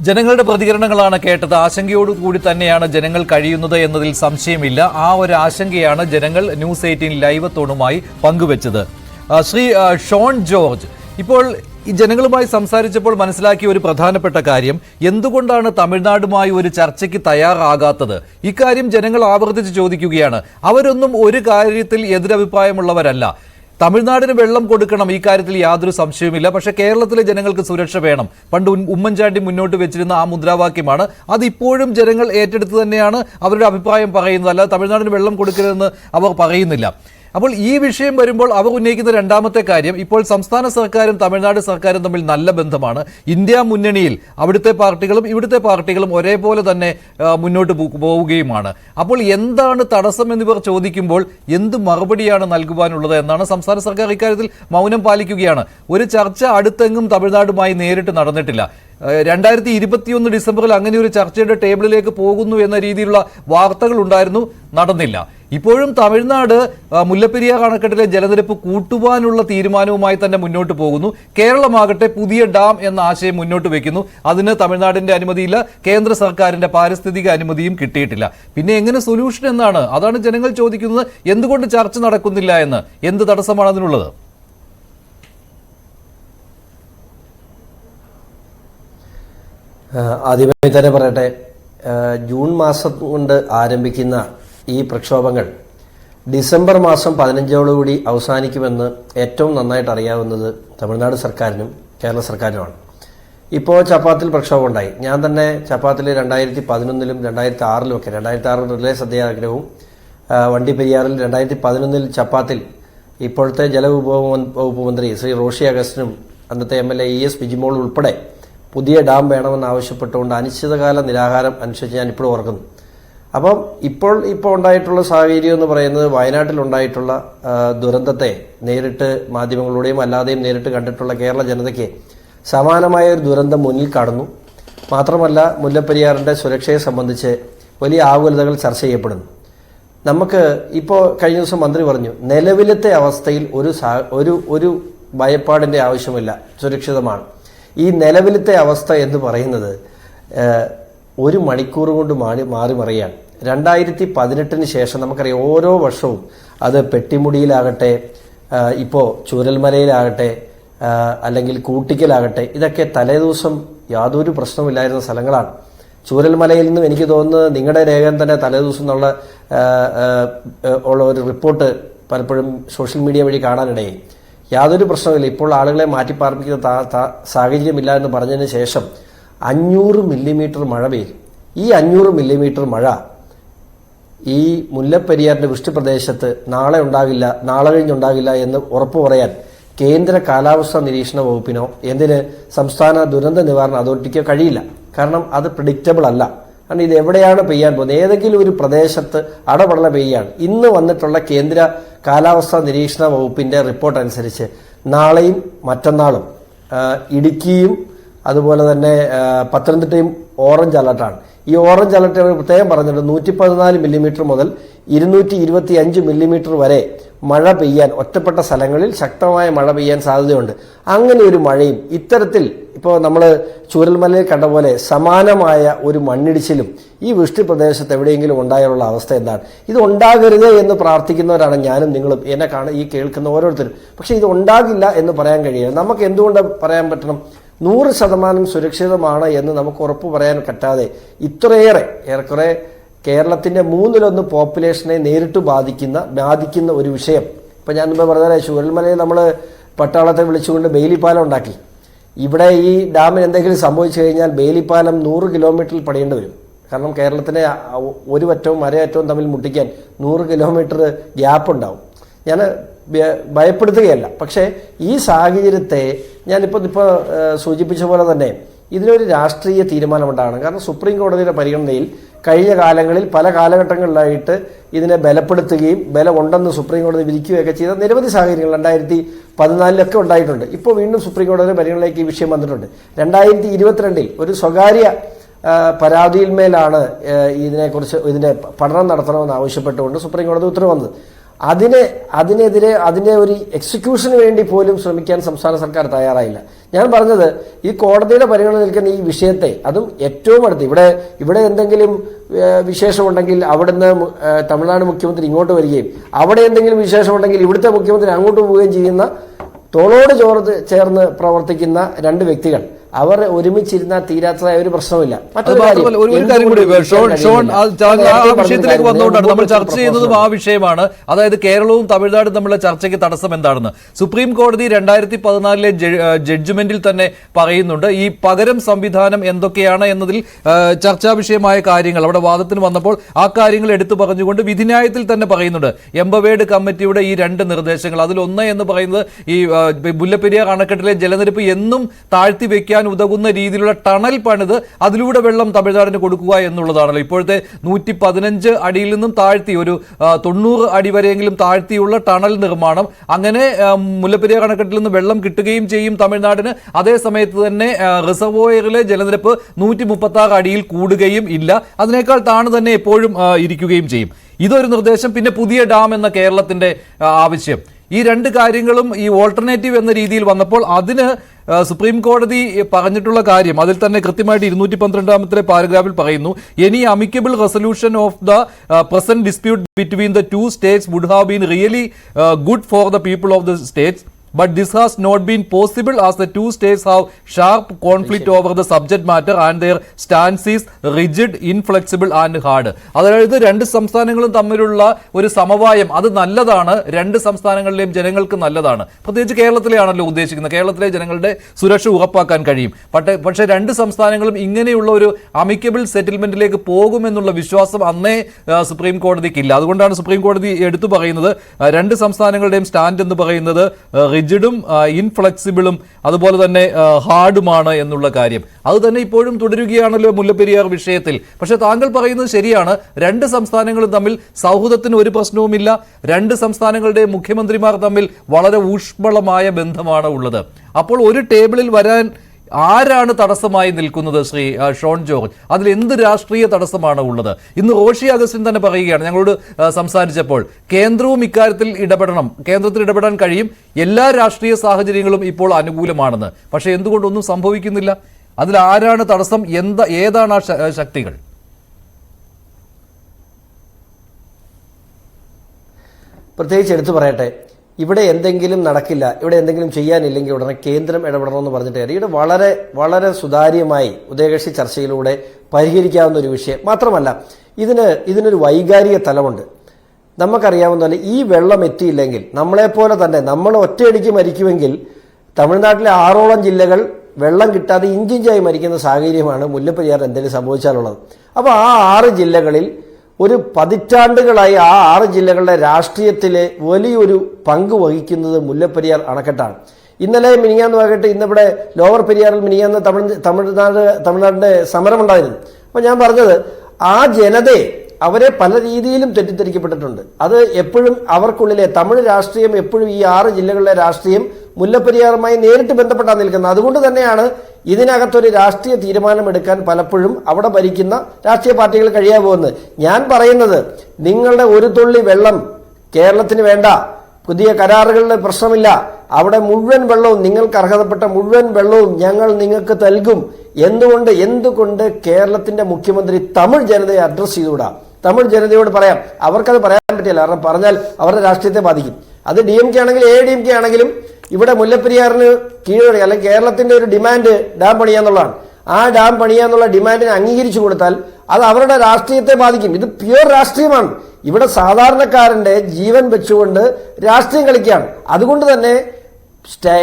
ജനങ്ങളുടെ പ്രതികരണങ്ങളാണ് കേട്ടത്. ആശങ്കയോടു കൂടി തന്നെയാണ് ജനങ്ങൾ കഴിയുന്നത് എന്നതിൽ സംശയമില്ല. ആ ഒരു ആശങ്കയാണ് ജനങ്ങൾ ന്യൂസ് എയ്റ്റീൻ ലൈവത്തോണുമായി പങ്കുവച്ചത്. ശ്രീ ഷോൺ ജോർജ് ഇപ്പോൾ ഈ ജനങ്ങളുമായി സംസാരിച്ചപ്പോൾ മനസ്സിലാക്കിയ ഒരു പ്രധാനപ്പെട്ട കാര്യം. എന്തുകൊണ്ടാണ് തമിഴ്നാടുമായി ഒരു ചർച്ചയ്ക്ക് തയ്യാറാകാത്തത്? ഇക്കാര്യം ജനങ്ങൾ ആവർത്തിച്ച് ചോദിക്കുകയാണ്. അവരൊന്നും ഒരു കാര്യത്തിൽ എതിരഭിപ്രായമുള്ളവരല്ല. തമിഴ്നാടിന് വെള്ളം കൊടുക്കണം ഈ കാര്യത്തിൽ യാതൊരു സംശയവുമില്ല. പക്ഷെ കേരളത്തിലെ ജനങ്ങൾക്ക് സുരക്ഷ വേണം. പണ്ട് ഉമ്മൻചാണ്ടി മുന്നോട്ട് വെച്ചിരുന്ന ആ മുദ്രാവാക്യമാണ്. അത് ഇപ്പോഴും ജനങ്ങൾ ഏറ്റെടുത്ത് തന്നെയാണ് അവരുടെ അഭിപ്രായം പറയുന്നത്. അല്ലാതെ തമിഴ്നാടിന് വെള്ളം കൊടുക്കരുതെന്ന് അവർ പറയുന്നില്ല. അപ്പോൾ ഈ വിഷയം വരുമ്പോൾ അവർ ഉന്നയിക്കുന്ന രണ്ടാമത്തെ കാര്യം ഇപ്പോൾ സംസ്ഥാന സർക്കാരും തമിഴ്നാട് സർക്കാരും തമ്മിൽ നല്ല ബന്ധമാണ്. ഇന്ത്യ മുന്നണിയിൽ അവിടുത്തെ പാർട്ടികളും ഇവിടുത്തെ പാർട്ടികളും ഒരേപോലെ തന്നെ മുന്നോട്ട് പോവുകയുമാണ്. അപ്പോൾ എന്താണ് തടസ്സം എന്നിവർ ചോദിക്കുമ്പോൾ എന്ത് മറുപടിയാണ് നൽകുവാനുള്ളത് എന്നാണ് സംസ്ഥാന സർക്കാർ ഇക്കാര്യത്തിൽ മൗനം പാലിക്കുകയാണ്. ഒരു ചർച്ച അടുത്തെങ്ങും തമിഴ്നാടുമായി നേരിട്ട് നടന്നിട്ടില്ല. രണ്ടായിരത്തി ഇരുപത്തിയൊന്ന് ഡിസംബറിൽ അങ്ങനെ ഒരു ചർച്ചയുടെ ടേബിളിലേക്ക് പോകുന്നു എന്ന രീതിയിലുള്ള വാർത്തകൾ ഉണ്ടായിരുന്നു നടന്നില്ല. ഇപ്പോഴും തമിഴ്നാട് മുല്ലപ്പെരിയാർ അണക്കെട്ടിലെ ജലനിരപ്പ് കൂട്ടുവാനുള്ള തീരുമാനവുമായി തന്നെ മുന്നോട്ട് പോകുന്നു. കേരളമാകട്ടെ പുതിയ ഡാം എന്ന ആശയം മുന്നോട്ട് വയ്ക്കുന്നു അതിന് തമിഴ്നാടിന്റെ അനുമതിയില്ല കേന്ദ്ര സർക്കാരിന്റെ പാരിസ്ഥിതിക അനുമതിയും കിട്ടിയിട്ടില്ല. പിന്നെ എങ്ങനെ സൊല്യൂഷൻ എന്നാണ്? അതാണ് ജനങ്ങൾ ചോദിക്കുന്നത്. എന്തുകൊണ്ട് ചർച്ച നടക്കുന്നില്ല എന്ന്? എന്ത് തടസ്സമാണ് അതിനുള്ളത്? ആദ്യമായി തന്നെ പറയട്ടെ. ജൂൺ മാസം കൊണ്ട് ആരംഭിക്കുന്ന ഈ പ്രക്ഷോഭങ്ങൾ ഡിസംബർ മാസം പതിനഞ്ചോടുകൂടി അവസാനിക്കുമെന്ന് ഏറ്റവും നന്നായിട്ട് അറിയാവുന്നത് തമിഴ്നാട് സർക്കാരിനും കേരള സർക്കാരിനുമാണ് ഇപ്പോൾ ചപ്പാത്തിൽ പ്രക്ഷോഭം ഉണ്ടായി. ഞാൻ തന്നെ ചപ്പാത്തിൽ രണ്ടായിരത്തി പതിനൊന്നിലും രണ്ടായിരത്തി ആറിലും ഒക്കെ രണ്ടായിരത്തി ആറിൽ റിലേ സത്യാഗ്രഹവും വണ്ടി പെരിയാറിൽ രണ്ടായിരത്തി പതിനൊന്നിൽ ചപ്പാത്തിൽ ഇപ്പോഴത്തെ ജലവിഭവ വകുപ്പ് മന്ത്രി ശ്രീ റോഷി അഗസ്റ്റിനും അന്നത്തെ M L A E S Bijimol ഉൾപ്പെടെ പുതിയ ഡാം വേണമെന്ന് ആവശ്യപ്പെട്ടുകൊണ്ട് അനിശ്ചിതകാല നിരാഹാരം അനുസരിച്ച് ഞാൻ ഇപ്പോഴും ഓർക്കുന്നു. അപ്പം ഇപ്പോൾ ഇപ്പോൾ ഉണ്ടായിട്ടുള്ള സാഹചര്യം എന്ന് പറയുന്നത് വയനാട്ടിലുണ്ടായിട്ടുള്ള ദുരന്തത്തെ നേരിട്ട് മാധ്യമങ്ങളിലൂടെയും അല്ലാതെയും നേരിട്ട് കണ്ടിട്ടുള്ള കേരള ജനതയ്ക്ക് സമാനമായ ഒരു ദുരന്തം മുന്നിൽ കാണുന്നു മാത്രമല്ല മുല്ലപ്പെരിയാറിന്റെ സുരക്ഷയെ സംബന്ധിച്ച് വലിയ ആകുലതകൾ ചർച്ച ചെയ്യപ്പെടുന്നു. നമുക്ക് ഇപ്പോൾ കഴിഞ്ഞ ദിവസം മന്ത്രി പറഞ്ഞു നിലവിലത്തെ അവസ്ഥയിൽ ഒരു ഒരു ഒരു ഭയപ്പാടിന്റെ ആവശ്യമില്ല സുരക്ഷിതമാണ്. ഈ നിലവിലത്തെ അവസ്ഥ എന്ന് പറയുന്നത് ഒരു മണിക്കൂർ കൊണ്ട് മാറി മാറി മറിയാണ്. രണ്ടായിരത്തി പതിനെട്ടിന് ശേഷം നമുക്കറിയാം ഓരോ വർഷവും അത് പെട്ടിമുടിയിലാകട്ടെ ഇപ്പോൾ ഇപ്പോ ചൂരൽമലയിലാകട്ടെ അല്ലെങ്കിൽ കൂട്ടിക്കലാകട്ടെ ഇതൊക്കെ തലേദിവസം യാതൊരു പ്രശ്നമില്ലായിരുന്ന സ്ഥലങ്ങളാണ്. ചൂരൽമലയിൽ നിന്നും എനിക്ക് തോന്നുന്നത് നിങ്ങളുടെ രേഖ തന്നെ തലേദിവസം എന്നുള്ള ഉള്ള ഒരു റിപ്പോർട്ട് പലപ്പോഴും സോഷ്യൽ മീഡിയ വഴി കാണാനിടയായി. യാതൊരു പ്രശ്നവുമില്ല. ഇപ്പോൾ ആളുകളെ മാറ്റിപ്പാർപ്പിക്കുന്ന സാഹചര്യമില്ല എന്ന് പറഞ്ഞതിന് ശേഷം അഞ്ഞൂറ് മില്ലിമീറ്റർ മഴ പെയ്യും ഈ അഞ്ഞൂറ് മില്ലിമീറ്റർ മഴ ഈ മുല്ലപ്പെരിയാറിന്റെ വൃഷ്ടിപ്രദേശത്ത് നാളെ ഉണ്ടാകില്ല നാളെ കഴിഞ്ഞുണ്ടാകില്ല എന്ന് ഉറപ്പു പറയാൻ കേന്ദ്ര കാലാവസ്ഥാ നിരീക്ഷണ വകുപ്പിനോ എന്തിന് സംസ്ഥാന ദുരന്ത നിവാരണ അതോറിറ്റിക്കോ കഴിയില്ല. കാരണം അത് പ്രിഡിക്റ്റബിൾ അല്ല. കാരണം ഇത് എവിടെയാണ് പെയ്യാൻ പോകുന്നത്? ഏതെങ്കിലും ഒരു പ്രദേശത്ത് അടപടല പെയ്യാണ് ഇന്ന് വന്നിട്ടുള്ള കേന്ദ്ര കാലാവസ്ഥാ നിരീക്ഷണ വകുപ്പിന്റെ റിപ്പോർട്ട് അനുസരിച്ച് നാളെയും മറ്റന്നാളും ഇടുക്കിയും അതുപോലെ തന്നെ പത്തനംതിട്ടയും ഓറഞ്ച് അലർട്ടാണ്. ഈ ഓറഞ്ച് അലർട്ട് പ്രത്യേകം പറഞ്ഞിട്ട് നൂറ്റി പതിനാല് മില്ലിമീറ്റർ മുതൽ ഇരുന്നൂറ്റി ഇരുപത്തി അഞ്ച് മില്ലിമീറ്റർ വരെ മഴ പെയ്യാൻ ഒറ്റപ്പെട്ട സ്ഥലങ്ങളിൽ ശക്തമായ മഴ പെയ്യാൻ സാധ്യതയുണ്ട്. അങ്ങനെ ഒരു മഴയും ഇത്തരത്തിൽ ഇപ്പോൾ നമ്മൾ ചൂരൽമലയിൽ കണ്ട പോലെ സമാനമായ ഒരു മണ്ണിടിച്ചിലും ഈ വൃഷ്ടി പ്രദേശത്ത് എവിടെയെങ്കിലും ഉണ്ടായാലുള്ള അവസ്ഥ എന്താണ്? ഇത് ഉണ്ടാകരുത് എന്ന് പ്രാർത്ഥിക്കുന്നവരാണ് ഞാനും നിങ്ങളും. എന്നെ കാണ ഈ കേൾക്കുന്ന ഓരോരുത്തരും. പക്ഷേ ഇത് ഉണ്ടാകില്ല എന്ന് പറയാൻ കഴിയില്ല. നമുക്ക് എന്തുകൊണ്ട് പറയാൻ പറ്റണം? നൂറ് ശതമാനം സുരക്ഷിതമാണ് എന്ന് നമുക്ക് ഉറപ്പ് പറയാൻ പറ്റാതെ ഇത്രയേറെ ഏറെക്കുറെ കേരളത്തിന്റെ മൂന്നിലൊന്ന് പോപ്പുലേഷനെ നേരിട്ട് ബാധിക്കുന്ന ബാധിക്കുന്ന ഒരു വിഷയം. ഇപ്പം ഞാൻ മുമ്പ് പറഞ്ഞാലേ ചൂരൽമലയിൽ നമ്മൾ പട്ടാളത്തെ വിളിച്ചുകൊണ്ട് ബെയിലിപ്പാലം ഉണ്ടാക്കി. ഇവിടെ ഈ ഡാമിന് എന്തെങ്കിലും സംഭവിച്ചു കഴിഞ്ഞാൽ ബെയിലിപ്പാലം നൂറ് കിലോമീറ്ററിൽ പണിയേണ്ടി വരും. കാരണം കേരളത്തിലെ ഒരു അറ്റവും അരയറ്റവും തമ്മിൽ മുട്ടിക്കാൻ നൂറ് കിലോമീറ്റർ ഗ്യാപ്പ് ഉണ്ടാവും ഞാൻ ഭയ- ഭയപ്പെടുത്തുകയല്ല. പക്ഷേ ഈ സാഹചര്യത്തെ ഞാനിപ്പോൾ ഇപ്പോൾ സൂചിപ്പിച്ച പോലെ തന്നെ ഇതിനൊരു രാഷ്ട്രീയ തീരുമാനമുണ്ടാകണം. കാരണം സുപ്രീം കോടതിയുടെ പരിഗണനയിൽ കഴിഞ്ഞ കാലങ്ങളിൽ പല കാലഘട്ടങ്ങളിലായിട്ട് ഇതിനെ ബലപ്പെടുത്തുകയും ബലമുണ്ടെന്ന് സുപ്രീം കോടതി വിധിക്കുകയൊക്കെ ചെയ്ത നിരവധി സാഹചര്യങ്ങൾ രണ്ടായിരത്തി പതിനാലിലൊക്കെ ഉണ്ടായിട്ടുണ്ട്. ഇപ്പോൾ വീണ്ടും സുപ്രീം കോടതിയുടെ പരിഗണനയിലേക്ക് ഈ വിഷയം വന്നിട്ടുണ്ട്. രണ്ടായിരത്തി ഇരുപത്തിരണ്ടിൽ ഒരു സ്വകാര്യ പരാതിയിൽമേലാണ് ഇതിനെക്കുറിച്ച് ഇതിന്റെ പഠനം നടത്തണമെന്ന് ആവശ്യപ്പെട്ടുകൊണ്ട് സുപ്രീം കോടതി ഉത്തരവ് വന്നത്. അതിനെ അതിനെതിരെ അതിന്റെ ഒരു എക്സിക്യൂഷന് വേണ്ടി പോലും ശ്രമിക്കാൻ സംസ്ഥാന സർക്കാർ തയ്യാറായില്ല. ഞാൻ പറഞ്ഞത് ഈ കോടതിയുടെ പരിഗണന നിൽക്കുന്ന ഈ വിഷയത്തെ അതും ഏറ്റവും അടുത്ത്. ഇവിടെ ഇവിടെ എന്തെങ്കിലും വിശേഷമുണ്ടെങ്കിൽ അവിടുന്ന് തമിഴ്നാട് മുഖ്യമന്ത്രി ഇങ്ങോട്ട് വരികയും അവിടെ എന്തെങ്കിലും വിശേഷമുണ്ടെങ്കിൽ ഇവിടുത്തെ മുഖ്യമന്ത്രി അങ്ങോട്ട് പോവുകയും ചെയ്യുന്ന തോളോട് ചോർത്ത് ചേർന്ന് പ്രവർത്തിക്കുന്ന രണ്ട് വ്യക്തികൾ. അവർ ഒരുമിച്ചിരുന്നാൽ തീരാത്തതായ ഒരു പ്രശ്നമില്ല ഒരു കാര്യം കൂടി ഷോൺ ആ വിഷയത്തിലേക്ക് വന്നുകൊണ്ടാണ് നമ്മൾ ചർച്ച ചെയ്യുന്നതും ആ വിഷയമാണ്. അതായത് കേരളവും തമിഴ്നാടും തമ്മിലുള്ള ചർച്ചയ്ക്ക് തടസ്സം എന്താണെന്ന്. സുപ്രീം കോടതി രണ്ടായിരത്തി പതിനാലിലെ ജഡ്ജ്മെന്റിൽ തന്നെ പറയുന്നുണ്ട് ഈ പകരം സംവിധാനം എന്തൊക്കെയാണ് എന്നതിൽ ചർച്ചാ വിഷയമായ കാര്യങ്ങൾ. അവിടെ വാദത്തിന് വന്നപ്പോൾ ആ കാര്യങ്ങൾ എടുത്തു പറഞ്ഞുകൊണ്ട് വിധിന്യായത്തിൽ തന്നെ പറയുന്നുണ്ട്. എംബവേഡ് കമ്മിറ്റിയുടെ ഈ രണ്ട് നിർദ്ദേശങ്ങൾ. അതിലൊന്ന് എന്ന് പറയുന്നത് ഈ മുല്ലപ്പെരിയാർ അണക്കെട്ടിലെ ജലനിരപ്പ് എന്നും താഴ്ത്തി വെക്കാൻ ഉതകുന്ന രീതിയിലുള്ള ടണൽ പണിത് അതിലൂടെ വെള്ളം തമിഴ്നാടിന് കൊടുക്കുക എന്നുള്ളതാണല്ലോ. ഇപ്പോഴത്തെ നൂറ്റി പതിനഞ്ച് അടിയിൽ നിന്നും താഴ്ത്തി ഒരു തൊണ്ണൂറ് അടി വരെയെങ്കിലും താഴ്ത്തിയുള്ള ടണൽ നിർമ്മാണം അങ്ങനെ മുല്ലപ്പെരിയാർ അണക്കെട്ടിൽ നിന്ന് വെള്ളം കിട്ടുകയും ചെയ്യും തമിഴ്നാടിന്. അതേ സമയത്ത് തന്നെ റിസർവോയറിലെ ജലനിരപ്പ് നൂറ്റി മുപ്പത്തി ആറ് അടിയിൽ കൂടുകയും ഇല്ല. അതിനേക്കാൾ താണു തന്നെ എപ്പോഴും ഇരിക്കുകയും ചെയ്യും. ഇതൊരു നിർദ്ദേശം. പിന്നെ പുതിയ ഡാം എന്ന കേരളത്തിന്റെ ആവശ്യം. ഈ രണ്ട് കാര്യങ്ങളും ഈ ഓൾട്ടർനേറ്റീവ് എന്ന രീതിയിൽ വന്നപ്പോൾ അതിന് സുപ്രീം കോടതി പറഞ്ഞിട്ടുള്ള കാര്യം അതിൽ തന്നെ കൃത്യമായിട്ട് ഇരുന്നൂറ്റി പന്ത്രണ്ടാമത്തെ പാരഗ്രാഫിൽ പറയുന്നു any amicable resolution of the present dispute between the two states would have been really good for the people of the states but this has not been possible as the two states have sharp conflict over the subject matter and their stance is rigid, inflexible and hard. അതായത് രണ്ട് സംസ്ഥാനങ്ങളും തമ്മിലുള്ള ഒരു സമവായം അത് നല്ലതാണ്. രണ്ട് സംസ്ഥാനങ്ങളിലെയും ജനങ്ങൾക്ക് നല്ലതാണ്. പ്രത്യേകിച്ച് കേരളത്തിലെയാണല്ലോ ഉദ്ദേശിക്കുന്നത്. കേരളത്തിലെ ജനങ്ങളുടെ സുരക്ഷ ഉറപ്പാക്കാൻ കഴിയും. പക്ഷേ പക്ഷേ രണ്ട് സംസ്ഥാനങ്ങളും ഇങ്ങനെയുള്ള ഒരു അമിക്കബിൾ സെറ്റിൽമെന്റിലേക്ക് പോകുമെന്നുള്ള വിശ്വാസം അന്നേ സുപ്രീം കോടതിക്കില്ല അതുകൊണ്ടാണ് സുപ്രീം കോടതി എടുത്തു പറയുന്നത്. രണ്ട് സംസ്ഥാനങ്ങളുടെയും സ്റ്റാൻഡ് എന്ന് പറയുന്നത് റിജിഡും ഇൻഫ്ലെക്സിബിളും അതുപോലെ തന്നെ ഹാർഡുമാണ് എന്നുള്ള കാര്യം. അത് തന്നെ ഇപ്പോഴും തുടരുകയാണല്ലോ മുല്ലപ്പെരിയാർ വിഷയത്തിൽ. പക്ഷേ താങ്കൾ പറയുന്നത് ശരിയാണ്. രണ്ട് സംസ്ഥാനങ്ങളും തമ്മിൽ സൗഹൃദത്തിന് ഒരു പ്രശ്നവുമില്ല. രണ്ട് സംസ്ഥാനങ്ങളുടെ മുഖ്യമന്ത്രിമാർ തമ്മിൽ വളരെ ഊഷ്മളമായ ബന്ധമാണ് ഉള്ളത്. അപ്പോൾ ഒരു ടേബിളിൽ വരാൻ ആരാണ് തടസ്സമായി നിൽക്കുന്നത് ശ്രീ ഷോൺ ജോർജ്? അതിൽ എന്ത് രാഷ്ട്രീയ തടസ്സമാണ് ഉള്ളത്? ഇന്ന് റോഷി അഗസ്റ്റിൻ തന്നെ പറയുകയാണ്. ഞങ്ങളോട് സംസാരിച്ചപ്പോൾ കേന്ദ്രവും ഇക്കാര്യത്തിൽ ഇടപെടണം. കേന്ദ്രത്തിൽ ഇടപെടാൻ കഴിയും. എല്ലാ രാഷ്ട്രീയ സാഹചര്യങ്ങളും ഇപ്പോൾ അനുകൂലമാണെന്ന്. പക്ഷേ എന്തുകൊണ്ടൊന്നും സംഭവിക്കുന്നില്ല? അതിൽ ആരാണ് തടസ്സം? എന്താ ഏതാണ് ആ ശക്തികൾ? പ്രത്യേകിച്ച് എടുത്തു പറയട്ടെ. ഇവിടെ എന്തെങ്കിലും നടക്കില്ല ഇവിടെ എന്തെങ്കിലും ചെയ്യാനില്ലെങ്കിൽ ഉടനെ കേന്ദ്രം ഇടപെടണമെന്ന് പറഞ്ഞിട്ട് ഇവിടെ വളരെ വളരെ സുതാര്യമായി ഉദയകക്ഷി ചർച്ചയിലൂടെ പരിഹരിക്കാവുന്ന ഒരു വിഷയം മാത്രമല്ല ഇതിന് ഇതിനൊരു വൈകാരിക തലമുണ്ട്. നമുക്കറിയാവുന്ന പോലെ ഈ വെള്ളം എത്തിയില്ലെങ്കിൽ നമ്മളെപ്പോലെ തന്നെ നമ്മൾ ഒറ്റയടിക്ക് മരിക്കുമെങ്കിൽ തമിഴ്നാട്ടിലെ ആറോളം ജില്ലകൾ വെള്ളം കിട്ടാതെ ഇഞ്ചിഞ്ചായി മരിക്കുന്ന സാഹചര്യമാണ് മുല്ലപ്പെരിയാർ എന്തെങ്കിലും സംഭവിച്ചാലുള്ളത്. അപ്പോൾ ആ ആറ് ജില്ലകളിൽ ഒരു പതിറ്റാണ്ടുകളായി ആ ആറ് ജില്ലകളുടെ രാഷ്ട്രീയത്തിലെ വലിയൊരു പങ്ക് വഹിക്കുന്നത് മുല്ലപ്പെരിയാർ അണക്കെട്ടാണ്. ഇന്നലെ മിനിങ്ങാന്ന് ആകട്ടെ ഇന്നിവിടെ ലോവർ പെരിയാറിൽ മിനിങ്ങാന്ന് തമിഴ് തമിഴ്നാട് തമിഴ്നാടിന്റെ സമരമുണ്ടായിരുന്നു. അപ്പൊ ഞാൻ പറഞ്ഞത് ആ ജനതയെ അവരെ പല രീതിയിലും തെറ്റിദ്ധരിക്കപ്പെട്ടിട്ടുണ്ട്. അത് എപ്പോഴും അവർക്കുള്ളിലെ തമിഴ് രാഷ്ട്രീയം എപ്പോഴും ഈ ആറ് ജില്ലകളിലെ രാഷ്ട്രീയം മുല്ലപ്പെരിയാറുമായി നേരിട്ട് ബന്ധപ്പെട്ടാണ് നിൽക്കുന്നത്. അതുകൊണ്ട് തന്നെയാണ് ഇതിനകത്തൊരു രാഷ്ട്രീയ തീരുമാനമെടുക്കാൻ പലപ്പോഴും അവിടെ ഭരിക്കുന്ന രാഷ്ട്രീയ പാർട്ടികൾ കഴിയാൻ പോകുന്നത്. ഞാൻ പറയുന്നത് നിങ്ങളുടെ ഒരു തുള്ളി വെള്ളം കേരളത്തിന് വേണ്ട പുതിയ കരാറുകളുടെ പ്രശ്നമില്ല അവിടെ മുഴുവൻ വെള്ളവും നിങ്ങൾക്ക് അർഹതപ്പെട്ട മുഴുവൻ വെള്ളവും ഞങ്ങൾ നിങ്ങൾക്ക് നൽകും. എന്തുകൊണ്ട് എന്തുകൊണ്ട് കേരളത്തിന്റെ മുഖ്യമന്ത്രി തമിഴ് ജനതയെ അഡ്രസ്സ് ചെയ്തുകൂടാ? തമിഴ് ജനതയോട് പറയാം. അവർക്കത് പറയാൻ പറ്റില്ല. കാരണം പറഞ്ഞാൽ അവരുടെ രാഷ്ട്രീയത്തെ ബാധിക്കും. അത് ഡി എം കെ ആണെങ്കിൽ എ ഡി എം കെ ആണെങ്കിലും ഇവിടെ മുല്ലപ്പെരിയാറിന് കീഴടങ്ങി അല്ലെങ്കിൽ കേരളത്തിന്റെ ഒരു ഡിമാൻഡ് ഡാം പണിയാന്നുള്ളതാണ് ആ ഡാം പണിയാന്നുള്ള ഡിമാൻഡിനെ അംഗീകരിച്ചു കൊടുത്താൽ അത് അവരുടെ രാഷ്ട്രീയത്തെ ബാധിക്കും. ഇത് പ്യുവർ രാഷ്ട്രീയമാണ്. ഇവിടെ സാധാരണക്കാരന്റെ ജീവൻ വെച്ചുകൊണ്ട് രാഷ്ട്രീയം കളിക്കുകയാണ്. അതുകൊണ്ട് തന്നെ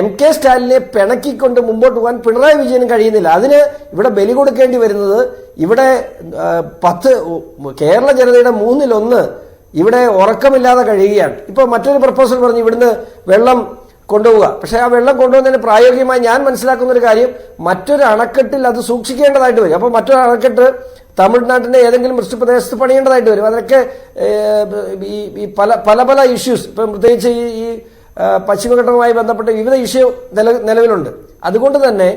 എം കെ സ്റ്റാലിനെ പിണക്കിക്കൊണ്ട് മുമ്പോട്ട് പോകാൻ പിണറായി വിജയനും കഴിയുന്നില്ല. അതിന് ഇവിടെ ബലി കൊടുക്കേണ്ടി വരുന്നത് ഇവിടെ പത്ത് കേരള ജനതയുടെ മൂന്നിലൊന്ന് ഇവിടെ ഉറക്കമില്ലാതെ കഴിയുകയാണ്. ഇപ്പോൾ മറ്റൊരു പ്രപ്പോസൽ പറഞ്ഞു ഇവിടുന്ന് വെള്ളം കൊണ്ടുപോവുക. പക്ഷേ ആ വെള്ളം കൊണ്ടുപോകുന്നതിന് പ്രായോഗികമായി ഞാൻ മനസ്സിലാക്കുന്ന ഒരു കാര്യം മറ്റൊരു അണക്കെട്ടിൽ അത് സൂക്ഷിക്കേണ്ടതായിട്ട് വരും. അപ്പോൾ മറ്റൊരു അണക്കെട്ട് തമിഴ്നാട്ടിന്റെ ഏതെങ്കിലും വൃഷ്ടിപ്രദേശത്ത് പണിയേണ്ടതായിട്ട് വരും. അതൊക്കെ ഈ ഈ പല പല പല ഇഷ്യൂസ് ഇപ്പം പ്രത്യേകിച്ച് ഈ ഈ പശ്ചിമഘട്ടവുമായി ബന്ധപ്പെട്ട വിവിധ ഇഷ്യൂ നില നിലവിലുണ്ട്. അതുകൊണ്ട് തന്നെ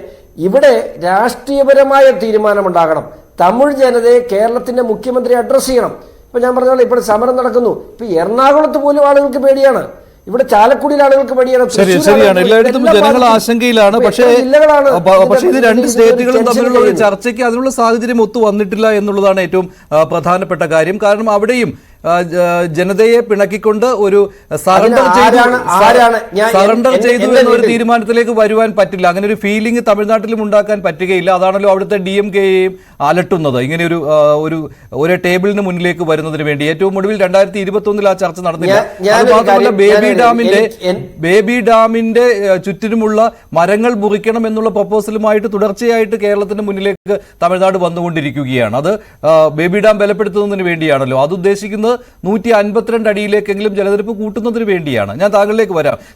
ഇവിടെ രാഷ്ട്രീയപരമായ തീരുമാനമുണ്ടാകണം. തമിഴ് ജനതയെ കേരളത്തിന്റെ മുഖ്യമന്ത്രി അഡ്രസ് ചെയ്യണം. ഇപ്പൊ ഞാൻ പറഞ്ഞ പോലെ ഇപ്പോൾ സമരം നടക്കുന്നു. ഇപ്പൊ എറണാകുളത്ത് പോലും ആളുകൾക്ക് പേടിയാണ്. ഇവിടെ ചാലക്കുടിയിൽ ആളുകൾക്ക് പേടിയാണ് ശരി ശരിയാണ്. എല്ലായിടത്തും ജനങ്ങൾ ആശങ്കയിലാണ്. പക്ഷേ പക്ഷേ ഇത് രണ്ട് സ്റ്റേറ്റുകളും തമ്മിലുള്ള ഒരു ചർച്ചയ്ക്ക് അതിനുള്ള സാഹചര്യം ഒത്തു വന്നിട്ടില്ല എന്നുള്ളതാണ് ഏറ്റവും പ്രധാനപ്പെട്ട കാര്യം. കാരണം അവിടെയും ജനതയെ പിണക്കിക്കൊണ്ട് ഒരു സറണ്ടർ ചെയ്തു സറണ്ടർ ചെയ്തു എന്നൊരു തീരുമാനത്തിലേക്ക് വരുവാൻ പറ്റില്ല. അങ്ങനെ ഒരു ഫീലിംഗ് തമിഴ്നാട്ടിലും ഉണ്ടാക്കാൻ പറ്റുകയില്ല. അതാണല്ലോ അവിടുത്തെ ഡി എം കെയെയും അലട്ടുന്നത്. ഇങ്ങനെ ഒരു ഒരു ഒരു ടേബിളിന് മുന്നിലേക്ക് വരുന്നതിന് വേണ്ടി. ഏറ്റവും ഒടുവിൽ രണ്ടായിരത്തി ഇരുപത്തി ഒന്നിൽ ആ ചർച്ച നടന്നില്ല. ഞാൻ- അത് മാത്രമല്ല ബേബി ഡാമിന്റെ ബേബി ഡാമിന്റെ ചുറ്റിനുമുള്ള മരങ്ങൾ മുറിക്കണം എന്നുള്ള പ്രപ്പോസലുമായിട്ട് തുടർച്ചയായിട്ട് കേരളത്തിന് മുന്നിലേക്ക് തമിഴ്നാട് വന്നുകൊണ്ടിരിക്കുകയാണ്. അത് ബേബി ഡാം ബലപ്പെടുത്തുന്നതിന് വേണ്ടിയാണല്ലോ. അത് ഉദ്ദേശിക്കുന്നത് നൂറ്റി അൻപത്തിരണ്ട് അടിയിലേക്കെങ്കിലും ജലനിരപ്പ് കൂട്ടുന്നതിന് വേണ്ടിയാണ്. ഞാൻ താങ്കളിലേക്ക് വരാം.